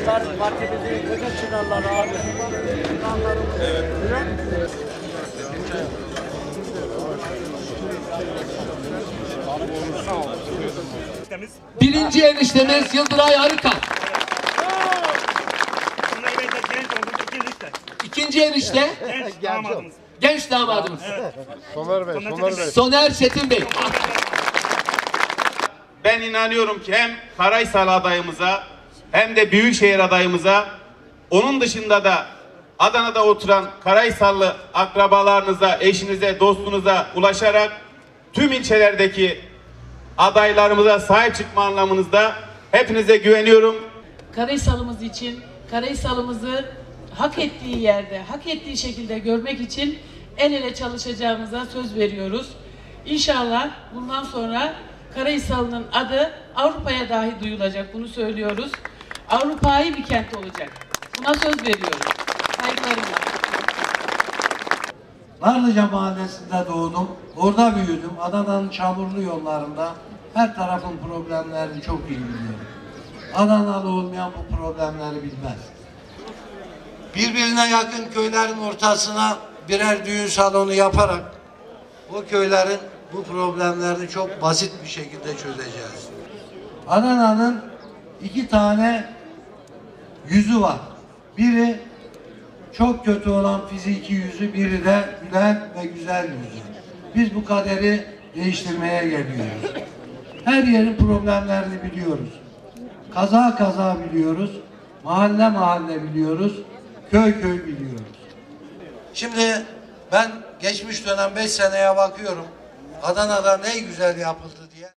Bunlar partimizin köşe çınarları abi. Birinci eniştemiz Yıldıray Arıkan. İkinci enişte Genç damadımız. genç damadımız. Somer Bey, Somer Bey. Soner Çetin Bey. Ben inanıyorum ki hem Karaysal adayımıza hem de Büyükşehir adayımıza onun dışında da Adana'da oturan Karaysallı akrabalarınıza, eşinize, dostunuza ulaşarak tüm ilçelerdeki adaylarımıza sahip çıkma anlamınızda hepinize güveniyorum. Karaysalımız için, Karaysalımızı hak ettiği yerde, hak ettiği şekilde görmek için el ele çalışacağımıza söz veriyoruz. İnşallah bundan sonra Karaysalı'nın adı Avrupa'ya dahi duyulacak. Bunu söylüyoruz. Avrupa'yı bir kent olacak. Buna söz veriyoruz. Saygılarımla. Narlıca mahallesinde doğdum. Orada büyüdüm. Adana'nın çamurlu yollarında her tarafın problemlerini çok iyi biliyorum. Adanalı olmayan bu problemleri bilmez. Birbirine yakın köylerin ortasına birer düğün salonu yaparak bu köylerin bu problemlerini çok basit bir şekilde çözeceğiz. Adana'nın iki tane yüzü var. Biri çok kötü olan fiziki yüzü, biri de gülen ve güzel yüzü. Biz bu kaderi değiştirmeye geliyoruz. Her yerin problemlerini biliyoruz. Kaza kaza biliyoruz. Mahalle mahalle biliyoruz. Köy köy biliyoruz. Şimdi ben geçmiş dönem 5 seneye bakıyorum. Adana'da ne güzel yapıldı diye.